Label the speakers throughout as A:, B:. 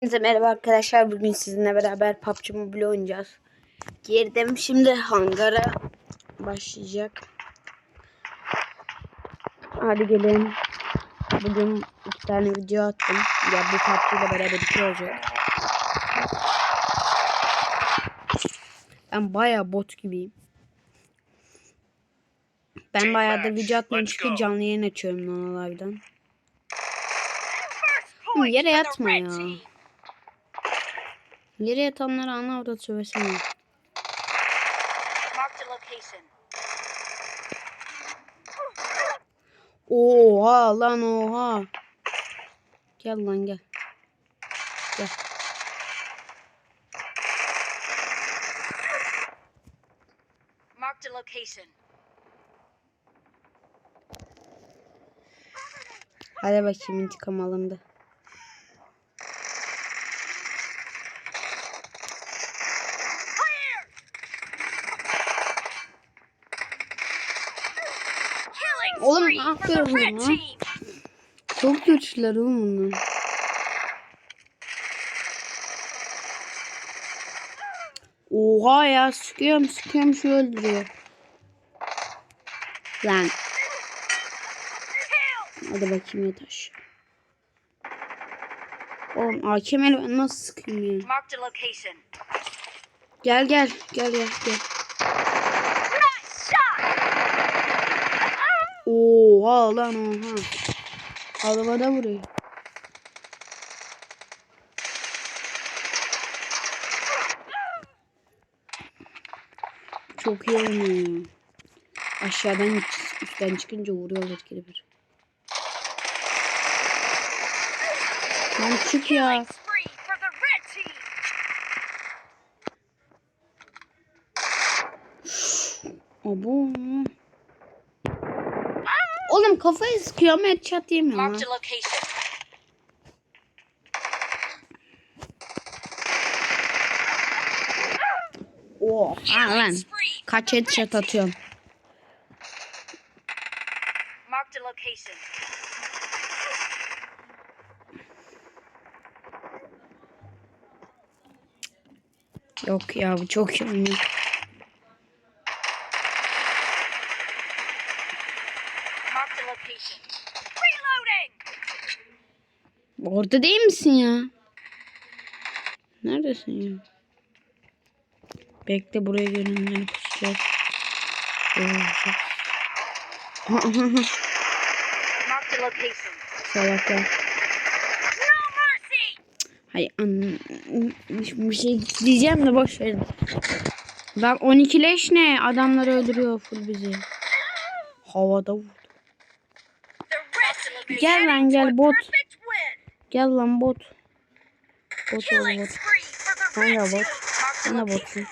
A: Hepinize merhaba arkadaşlar. Bugün sizinle beraber PUBG Mobile oynayacağız. Girdim şimdi hangara başlayacak. Hadi gelin. Bugün iki tane video attım. Ya bu PUBG ile beraber iki olacak. Ben baya bot gibiyim. Ben bayağıdır video atmıyorum çünkü canlı yayın açıyorum Nanalardan. Yere yatma ya. Yere yatanlara ana avrat
B: location.
A: Oha lan oha. Gel lan gel. Gel.
B: Marked a location.
A: Hadi bakayım intikam alındı. Oğlum,
B: red
A: lan.
B: team.
A: Çok güçlüler oğlum bunlar. Oha ya sıkıyorum sıkıyorum şu öldürüyor. Lan hadi bakayım yataş. Oğlum AKM'li ben nasıl sıkayım ya? Gel gel gel gel gel. Oha lan oha. Havada vuruyor. Çok iyi oynuyor. Aşağıdan üstten çıkınca vuruyorlar geri bir. Lan çık ya. Abo. Oğlum kafayı sıkıyor ama headshot yemiyor lan.
B: Marked a location.
A: Oha lan. Kaç headshot atıyorum.
B: Marked a location.
A: Yok ya bu çok iyi oynuyor.
B: Marked a location.
A: Orada değil misin ya? Neredesin ya? Bekle buraya
B: a location.
A: Salaklar. Hay an bir şey diyeceğim de boş verin. Lan 12 leş ne? Adamları öldürüyor full bizi. Havada vurdu. Gel lan, gel, bot. Gel lan bot. Bot ol bot. Sen de bot. Sen de botsun.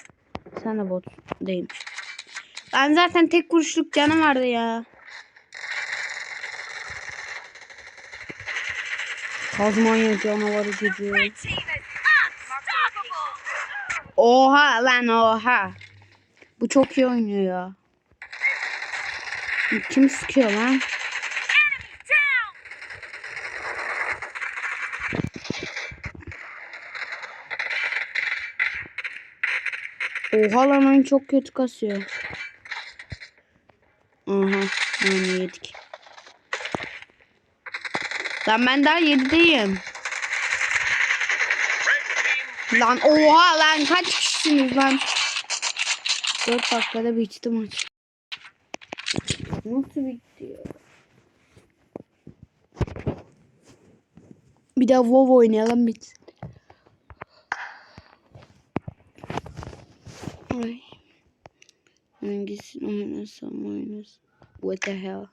A: Sen de bot değilmiş. Ben zaten tek kuruşluk canım vardı ya. Tazmanya canavarı gücü. Oha lan oha. Bu çok iyi oynuyor ya. Kim sıkıyor lan? Oha lan oyun çok kötü kasıyor. Aha. Yani yedik. Lan ben daha 7'deyim. Lan oha lan kaç kişisiniz lan? 4 dakikada bitti maç. Nasıl bitti ya? Bir daha WoW oynayalım bitsin. Ay. Hangisini oynasam oynasam. What the hell?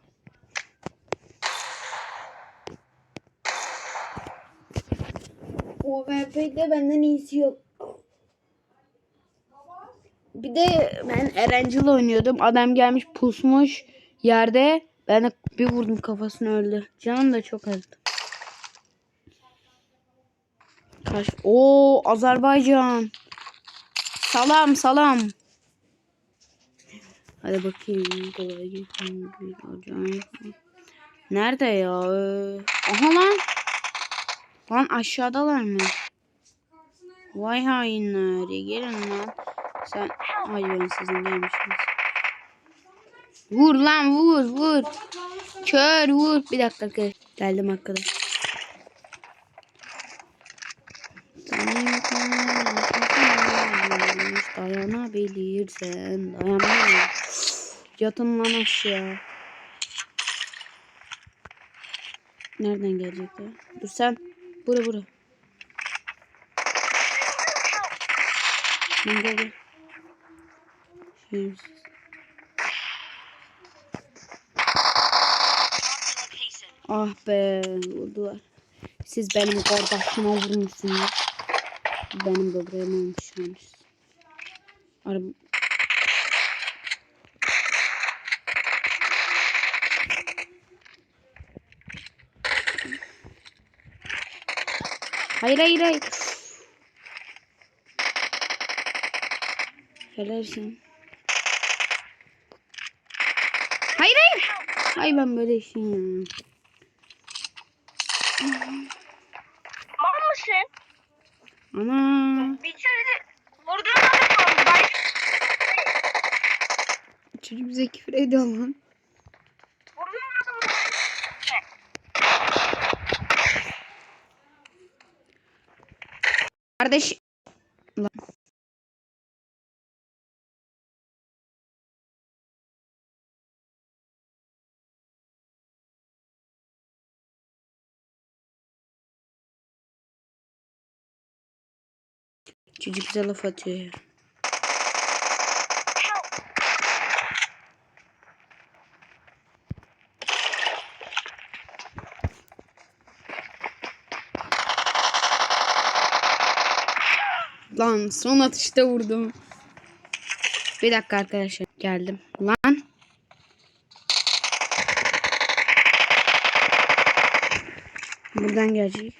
A: O VP'de benden iyisi yok. Bir de ben Erencil oynuyordum. Adam gelmiş pusmuş yerde. Ben de bir vurdum kafasını öldü. Canım da çok azdı. Kaç? Oo Azerbaycan. Salam salam. Hadi bakayım. Kolay gelsin. Nerede ya? Aha lan. Lan aşağıdalar mı? Vay hainler. Gelin lan. Sen... Ay ben sizin gelmişsiniz. Vur lan vur vur. Kör vur. Bir dakika. Geldim arkadaş. Dayanabilirsen dayanamam. Yatın lan aşağı. Nereden gelecekler? Dur sen. Bura bura. Lan gel gel. Ah be vurdular. Siz benim kardeşime vurmuşsunuz. Benim böbreğim olmuş yani. Araba... Hayır hayır hayır. Helalsin. Hayır hayır. Ay ben böyle işim ya.
B: Mal mısın?
A: Ana.
B: Bitirdi. Vurduğun adam Ben...
A: Çocuk bize küfür ediyor Kardeş. Lan. Çocuk bize laf atıyor. Lan son atışta vurdum. Bir dakika arkadaşlar geldim. Lan. Buradan gelecek.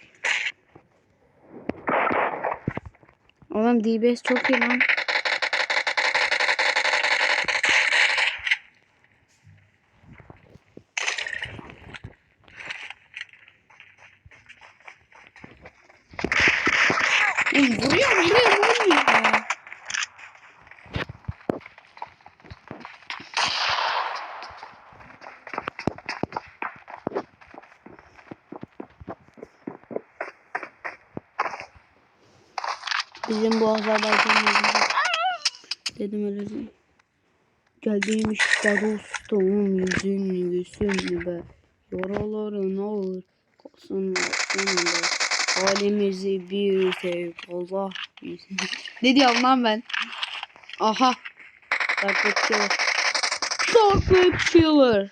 A: Oğlum DBS çok iyi lan. Oğlum vuruyor vuruyor vuruyor. Bizim bu Azerbaycan dedim öyle değil. Geldiğim işte dostum yüzün yüzün be. Yaraların ağır kalsın sonunda. Halimizi bir tek Allah ne diyorum lan ben? Aha. Chocolate killer. Chocolate killer.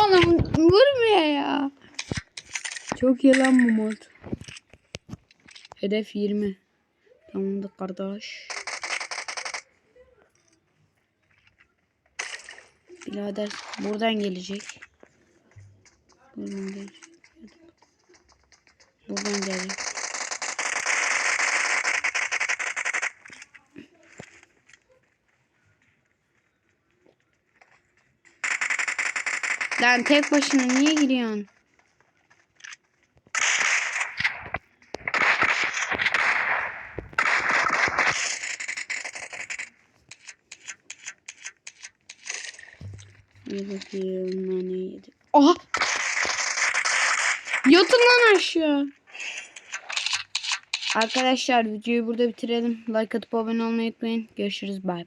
A: Oğlum vurmuyor ya. Çok iyi lan bu mod. Hedef 20. Tamamdır kardeş. Birader buradan gelecek. Buradan gelecek. Buradan gelecek. Lan tek başına niye giriyorsun? Bir bakayım nane yedi. Aha! Yatın lan aşağı. Arkadaşlar videoyu burada bitirelim. Like atıp abone olmayı unutmayın. Görüşürüz. Bay bay.